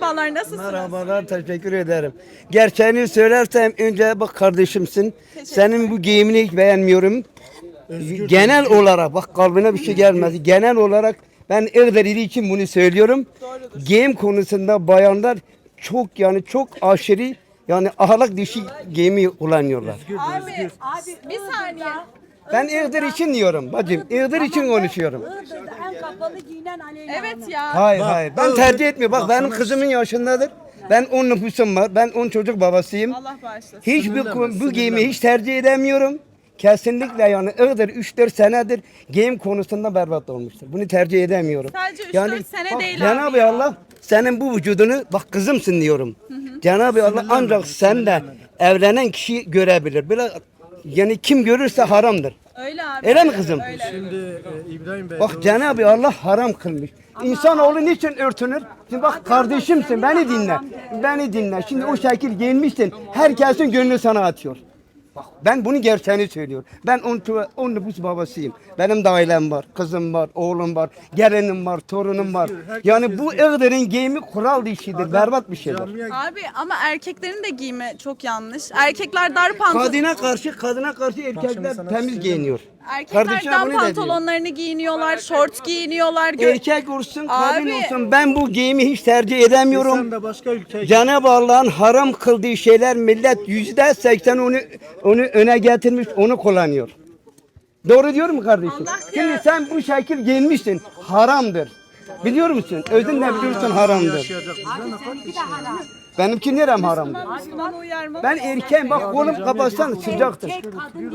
Merhabalar nasılsınız? Merhabalar, teşekkür ederim. Gerçeğini söylersem önce bak kardeşimsin. Senin bu giyimini hiç beğenmiyorum. Genel olarak bak kalbine bir şey gelmez. Genel olarak ben Iğdırlı için bunu söylüyorum. Giyim konusunda bayanlar çok yani çok aşırı yani ahlak dışı giyimi kullanıyorlar. Abi, abi bir saniye. Ben Iğdır için diyorum bacım. Iğdır için konuşuyorum. Iğdır'da en kapalı giyinen Aleyna Evet Hanım. ya. Hayır hayır. Ben tercih etmiyorum. Bak benim kızımın yaşındadır. Ben 10 nüfusum var. Ben 10 çocuk babasıyım. Allah bağışlasın. Hiç bu, bu giyimi hiç tercih edemiyorum. Kesinlikle yani Iğdır 3-4 senedir giyim konusunda berbat olmuştur. Bunu tercih edemiyorum. Sadece 3-4 sene bak, değil abi Cenab-ı ya. Allah senin bu vücudunu bak kızımsın diyorum. Cenab-ı Allah ancak sen de evlenen kişi görebilir. Böyle yani kim görürse haramdır. Öyle abi. Öyle mi kızım? Öyle. Şimdi e, İbrahim Bey. Bak Cenab-ı Allah haram kılmış. İnsanoğlu niçin örtünür? Şimdi bak kardeşimsin beni dinle. Beni dinle. Şimdi o şekil giyinmişsin. Herkesin gönlü sana atıyor. Bak ben bunu gerçeğini söylüyorum. Ben on, on nüfus babasıyım. Benim de ailem var. Kızım var, oğlum var, gelinim var, torunum var. Yani bu Iğdır'ın giyimi kural dişidir. Berbat bir şeydir. Abi ama erkeklerin de giyimi çok yanlış. Erkekler dar pantolon. Kadına karşı, kadına karşı erkekler temiz giyiniyor. Erkekler diyor. pantolonlarını giyiniyorlar, şort giyiniyorlar. Gö- Erkek olsun, kadın Abi. olsun. Ben bu giyimi hiç tercih edemiyorum. sen de başka ülkeye git. Cenab-ı Allah'ın haram kıldığı şeyler millet yüzde seksen onu onu öne getirmiş, onu kullanıyor. Doğru diyor mu kardeşim? Şimdi sen bu şekil giyinmişsin, haramdır. Biliyor musun? Özün ne biliyorsun haramdır. Yaşayacak bizden ne fark. Benimki nerem haramdır? Ben erkeğim bak kolum kapatsan sıcaktır.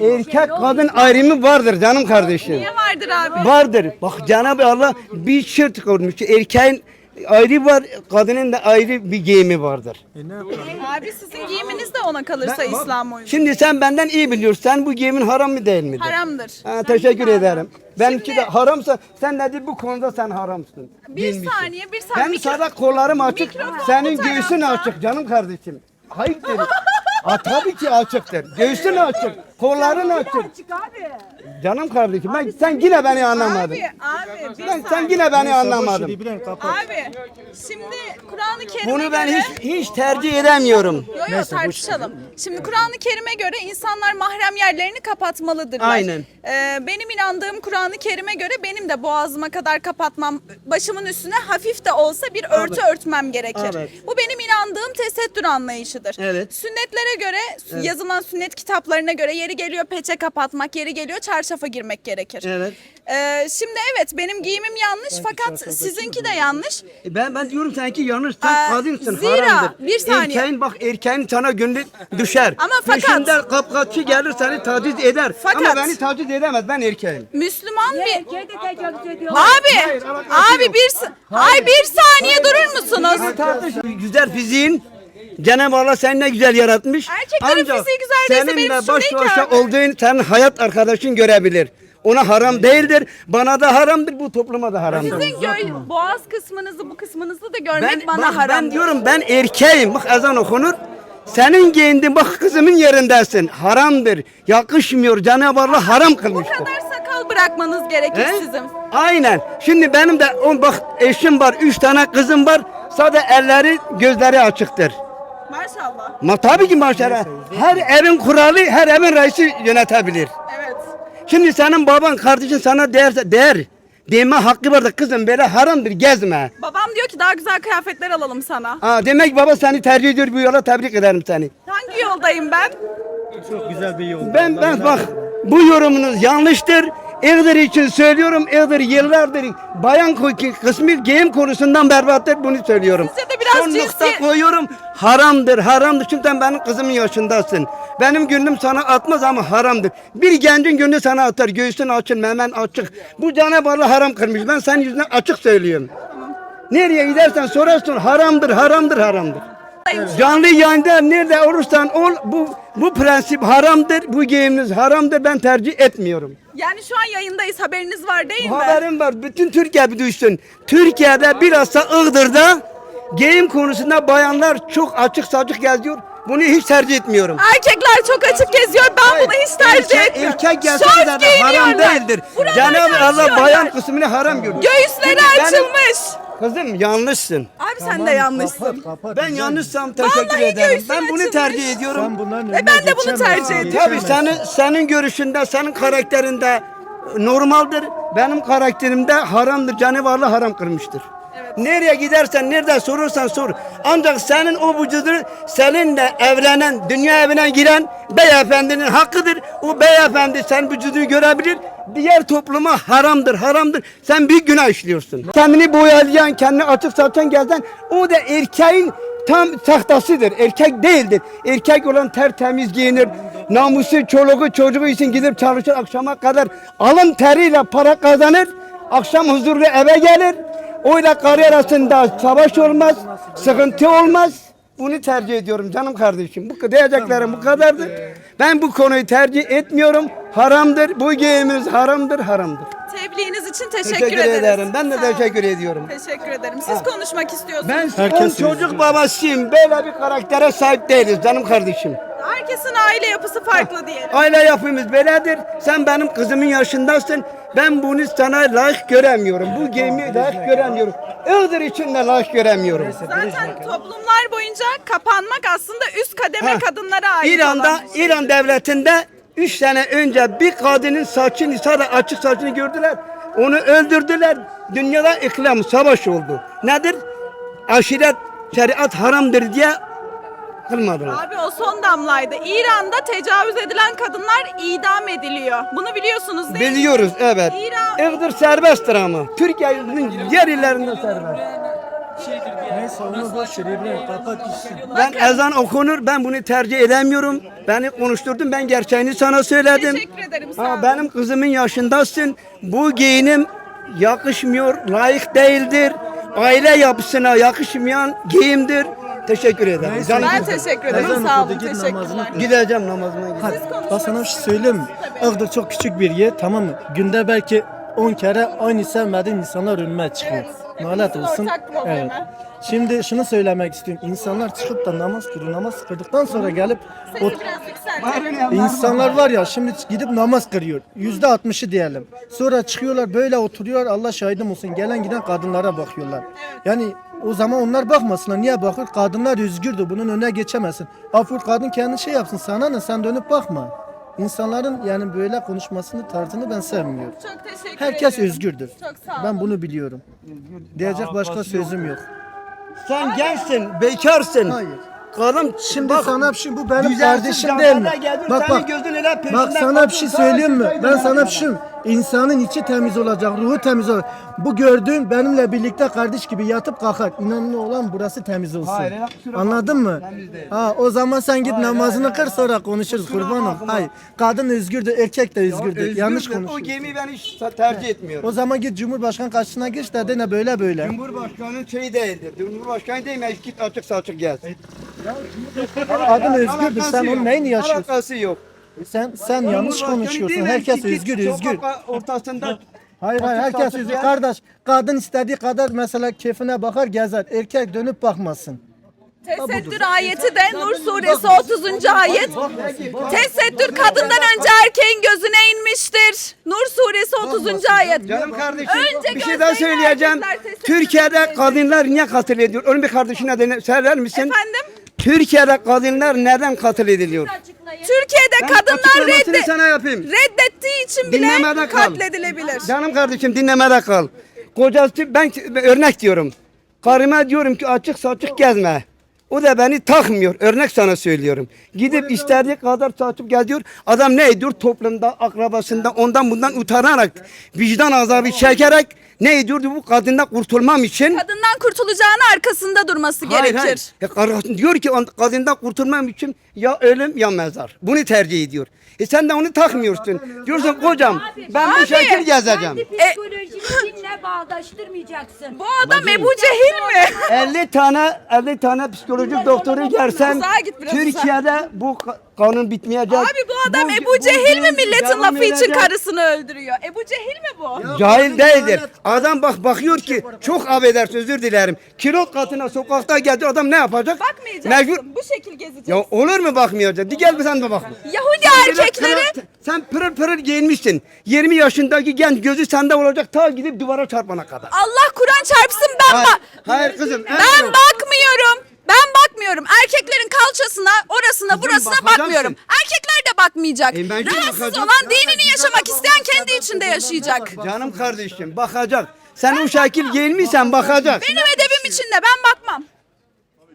Erkek, kadın, ayrımı vardır canım kardeşim. Niye vardır abi? Vardır. Bak Cenab-ı Allah bir şırt koymuş. Erkeğin ayrı var, kadının da ayrı bir giyimi vardır. E ne yapalım? Abi sizin giyiminiz de ona kalırsa Ben- İslam uygun. Şimdi sen benden iyi biliyorsun. Sen bu giyimin haram mı değil midir? Haramdır. Ha, teşekkür ederim. Benimki Şimdi- de haramsa sen nedir bu konuda sen haramsın. Bir Giyinmişsin. saniye, bir saniye. Benim Mikro- sana kollarım açık. Mikrofon Senin bu göğsün açık canım kardeşim. Hayırdır? Ha, tabii ki açıktır. Göğsün açık. Kolların açık. Açık abi. Canım kardeşim ben sen yine beni anlamadın. Abi, abi bir Ben, sen saniye. yine beni anlamadın. Kapat. Abi şimdi Kur'an-ı Kerim'e Bunu ben göre... hiç hiç tercih edemiyorum. Yo yo tartışalım. Şimdi Kur'an-ı Kerim'e göre insanlar mahrem yerlerini kapatmalıdırlar. Aynen. Ee, benim inandığım Kur'an-ı Kerim'e göre benim de boğazıma kadar kapatmam, başımın üstüne hafif de olsa bir örtü örtmem gerekir. Evet. Bu benim inandığım tesettür anlayışıdır. Evet. Sünnetlere göre, yazılan sünnet kitaplarına göre yeri geliyor peçe kapatmak, yeri geliyor çarşafa girmek gerekir. Evet. Ee, şimdi evet benim giyimim yanlış fakat sizinki de yanlış. E Ben ben diyorum sanki yanlış sen Aa, kadınsın zira, haramdır. bir saniye. Erkeğin bak erkeğin sana gönlü düşer. Ama fakat- Peşinden kapkaççı gelir seni taciz eder. Fakat- Ama beni taciz edemez ben erkeğim. Müslüman bir Erkeğe de tecavüz ediyor. Abi, abi bir sa- ay bir saniye durur musunuz? Tartış güzel fiziğin Cenab-ı Allah seni ne güzel yaratmış. Erkeklerin fiziği güzel değilse benim seninle suçum baş değil ki başa abi. olduğun senin hayat arkadaşın görebilir. Ona haram değildir. Bana da haramdır. Bu topluma da haramdır. Sizin boğaz kısmınızı bu kısmınızı da görmek bana bak, haram. ben diyorum ben erkeğim. Bak ezan okunur. Senin giyindin bak kızımın yerindesin. Haramdır. Yakışmıyor. Cenab-ı Allah haram Bu kılmış bu. kadar sakal bırakmanız gerekir He? sizin. Aynen. Şimdi benim de on bak eşim var, üç tane kızım var. Sadece elleri, gözleri açıktır. Maşallah. Ma tabii ki maşallah. Her evin kuralı, her evin reisi yönetebilir. Evet. Şimdi senin baban, kardeşin sana değerse değer. Deme hakkı var da kızım böyle haramdır gezme. Babam diyor ki daha güzel kıyafetler alalım sana. Ha, demek baba seni tercih ediyor bu yola tebrik ederim seni. Hangi yoldayım ben? Çok güzel bir yol. Ben ben bak bu yorumunuz yanlıştır. Iğdır için söylüyorum. Iğdır yıllardır bayan kısmı giyim konusundan berbattır bunu söylüyorum. De biraz Son nokta cinsi- koyuyorum. Haramdır, haramdır. Çünkü sen benim kızımın yaşındasın. Benim gönlüm sana atmaz ama haramdır. Bir gencin gönlü sana atar. Göğsün açın, memen açık. Bu Cenab-ı Allah haram kılmış. Ben senin yüzüne açık söylüyorum. Nereye gidersen sorarsın haramdır, haramdır, haramdır. Canlı yayında nerede olursan ol bu bu prensip haramdır. Bu giyiminiz haramdır. Ben tercih etmiyorum. Yani şu an yayındayız haberiniz var değil mi? Haberim var. Bütün Türkiye bir duysun. Türkiye'de bilhassa Iğdır'da giyim konusunda bayanlar çok açık saçık geziyor. Bunu hiç tercih etmiyorum. Erkekler çok açık geziyor. Ben bunu hiç tercih erkek, etmiyorum. erkek Şort de haram değildir. Buraları Cenab-ı Allah bayan kısmını haram görüyor. Göğüsleri Şimdi benim- açılmış. Kızım yanlışsın. Abi sen de yanlışsın. Kapat, kapat, Ben yanlışsam teşekkür Vallahi ederim. göğsün Ben bunu açılmış. tercih ediyorum. Sen bunların E ben de bunu geçemezsin, tercih ediyorum. Tabii geçemezsin. senin senin görüşünde, senin karakterinde normaldir. Benim karakterimde haramdır. Canavarlı haram kırmıştır. Nereye gidersen, nerede sorursan sor. Ancak senin o vücudu seninle evlenen, dünya evine giren beyefendinin hakkıdır. O beyefendi sen vücudunu görebilir. Diğer topluma haramdır, haramdır. Sen büyük günah işliyorsun. Kendini boyalayan, kendini açık saçan gezen o da erkeğin tam tahtasıdır. Erkek değildir. Erkek olan tertemiz giyinir. Namusu, çoluğu, çocuğu için gidip çalışır akşama kadar. Alın teriyle para kazanır. Akşam huzurlu eve gelir. Oyla karı arasında savaş olmaz. Sıkıntı olmaz. Bunu tercih ediyorum canım kardeşim. Bu diyeceklerim bu kadardır. Ben bu konuyu tercih etmiyorum. Haramdır. Bu giyimimiz haramdır, haramdır. Tebliğiniz için teşekkür, Teşekkür, ederiz. ederim. Ben de Sağ olun. teşekkür ediyorum. Teşekkür ederim. Siz konuşmak istiyorsunuz. Ben Herkes on çocuk babasıyım. Böyle bir karaktere sahip değiliz canım kardeşim. Herkesin aile yapısı farklı diyelim. Aile yapımız böyledir. Sen benim kızımın yaşındasın. Ben bunu sana layık göremiyorum. Bu gemi layık göremiyorum. Iğdır için de layık göremiyorum. Zaten toplumlar boyunca kapanmak aslında üst kademe Ha. kadınlara ait İran'da, olan bir şey. İran devletinde 3 sene önce bir kadının saçını, sadece açık saçını gördüler. Onu öldürdüler. Dünyada iklim, savaş oldu. Nedir? Aşiret, şeriat haramdır diye kılmadılar. Abi o son damlaydı. İran'da tecavüz edilen kadınlar idam ediliyor. Bunu biliyorsunuz değil mi? Biliyoruz evet. İran- Iğdır serbesttir ama. Türkiye'nin yer illerinde serbest. Neyse onu boş ver İbrahim kapat gitsin. Ben ezan okunur ben bunu tercih edemiyorum. Beni konuşturdun ben gerçeğini sana söyledim. Teşekkür ederim. Sağ Ha, benim kızımın yaşındasın. Bu giyinim yakışmıyor, layık değildir. Aile yapısına yakışmayan giyimdir. Teşekkür ederim. Neyse, Canım Ben teşekkür ederim. Sağ okudu, olun. git Teşekkürler. namazını kıl. Gideceğim namazıma gideceğim. Hadi, konuşmak bak sana bir şey söyleyeyim mi? Iğdır çok küçük bir yer tamam mı? Günde belki 10 kere aynı sevmediğin insanlar önüme çıkıyor. Hepimizin olsun. ortak problemi. Evet. Şimdi şunu söylemek istiyorum. İnsanlar çıkıp da namaz kılıyor. Namaz kıldıktan sonra gelip o biraz. İnsanlar var ya şimdi gidip namaz kırıyor. Yüzde altmışı diyelim. Sonra çıkıyorlar böyle oturuyor Allah şahidim olsun. Gelen giden kadınlara bakıyorlar. Yani o zaman onlar bakmasınlar. Niye bakır? Kadınlar özgürdür. Bunun önüne geçemezsin. Afur kadın kendi şey yapsın. Sana ne? Sen dönüp bakma. İnsanların yani böyle konuşmasını tarzını ben sevmiyorum. Çok teşekkür Herkes ediyorum. özgürdür. Çok sağ olun. Ben bunu biliyorum. Diyecek başka sözüm yok. Sen gençsin, bekarsın. Hayır. Kadın Şimdi bak, sana bir şey bu benim düzensiz kardeşim değil mi? geldin, Bak senin bak. gözün öyle peşinden Bak sana bir şey söyleyeyim mi? Ben sana bir şey İnsanın içi temiz olacak, ruhu temiz olacak. Bu gördüğün benimle birlikte kardeş gibi yatıp kalkar. İnanın olan burası temiz olsun. Hayır, ya, kusura Anladın mı? Ha o zaman sen git namazını kır sonra konuşuruz kurbanım. bakma. Hayır. Kadın özgürdür, erkek de özgürdür. Özgürdür. Yanlış O konuşuyorsun. gemiyi ben hiç tercih etmiyorum. O zaman git Cumhurbaşkanı karşısına geç de ne böyle böyle. Cumhurbaşkanı şey değildir. Cumhurbaşkanı değil mi? Git açık saçık gez. Kadın özgürdür. Sen onun neyini yaşıyorsun? Alakası yok. Sen sen yanlış konuşuyorsun. Herkes özgür, özgür. ortasında Hayır hayır herkes özgür kardeş. Kadın istediği kadar mesela keyfine bakar gezer. Erkek dönüp bakmasın. Tesettür ayeti de Nur suresi 30. ayet. Tesettür kadından önce erkeğin gözüne inmiştir. Nur suresi 30. ayet. Canım kardeşim Önce bir şey daha gözlerini söyleyeceğim. erkekler tesettür Türkiye'de edecek. kadınlar niye katil ediyor? Onun bir kardeşine de söyler misin? Efendim? Türkiye'de kadınlar neden katil ediliyor? Türkiye'de Ben kadınlar redde, sana yapayım. reddettiği için bile Dinlemede kal. katledilebilir. Canım kardeşim dinlemede kal. Kocası ben örnek diyorum. Karıma diyorum ki açık saçık gezme. O da beni takmıyor. Örnek sana söylüyorum. Gidip istediği kadar saçıp geziyor. Adam ne ediyor? Toplumda, akrabasında ondan bundan utanarak, vicdan azabı çekerek ne ediyordu bu kadından kurtulmam için? Kadından kurtulacağını arkasında durması Hayır, gerekir. hayır. Ya diyor ki on- kadından kurtulmam için ya ölüm ya mezar. Bunu tercih ediyor. E sen de onu takmıyorsun. Diyorsun kocam ben bu şekil gezeceğim. Dinle bağdaştırmayacaksın. Bu adam Ebu Cehil mi? 50 tane 50 tane psikolog çocuk doktoru gelsen Uzağa git biraz, Türkiye'de bu ka- kanun bitmeyecek. Abi bu adam Ebu bu Cehil mi milletin devam lafı için edecek. karısını öldürüyor? Ebu Cehil mi bu? Cahil değildir. Adam bak bakıyor ki çok affedersin özür dilerim. Kilo katına sokakta geldi adam ne yapacak? Bakmayacaksın. Mecbur. Bu şekil gezeceksin. Ya olur mu bakmayacak? Di gel bir sen de bak. Yahudi erkekleri Pırıl- sen pırıl pırıl giyinmişsin. 20 yaşındaki genç gözü sende olacak ta gidip duvara çarpana kadar. Allah Kur'an çarpsın ben bak. hayır kızım. en Ben son- bakmıyorum. Ben bakmıyorum. Erkeklerin kalçasına, orasına, burasına bakacaksın. bakmıyorum. Erkekler de bakmayacak. E, Rahatsız olan dinini yaşamak isteyen kendi içinde yaşayacak. Canım kardeşim bakacak. Sen o şekil giyinmişsen bakacak. Benim edebim içinde ben bakmam.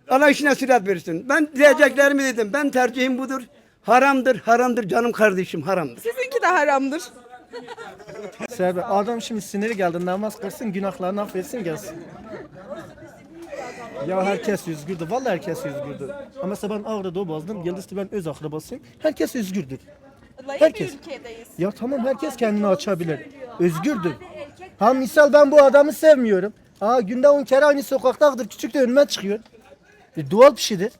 Allah işine sürat versin. Ben diyeceklerimi dedim. Ben tercihim budur. Haramdır, haramdır canım kardeşim, haramdır. Sizinki de haramdır. Serbe adam şimdi siniri geldi namaz kılsın günahlarını affetsin gelsin. Ya herkes özgürdür. Vallahi herkes özgürdür. Ama mesela ben Ağrı'da bozdum. Yıldız'da ben öz akrabasıyım. Herkes özgürdür. Layık Herkes. bir ülkedeyiz. Ya tamam herkes kendini açabilir. Özgürdür. Ha misal ben bu adamı sevmiyorum. Ha günde 10 kere aynı sokaktadır. Küçük de önüme çıkıyor. E, doğal bir şeydir.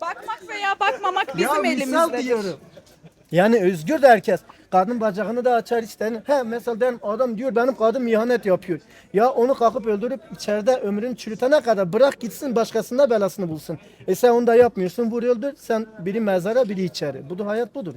Bakmak veya bakmamak Ya bizim misal elimizde. diyorum. Yani özgür de herkes. Kadın bacağını da açar işte. He mesela benim adam diyor benim kadın ihanet yapıyor. Ya onu kalkıp öldürüp içeride ömrünü çürütene kadar bırak gitsin başkasında belasını bulsun. E sen onu da yapmıyorsun vur öldür. Sen biri mezara biri içeri. Bu da hayat budur.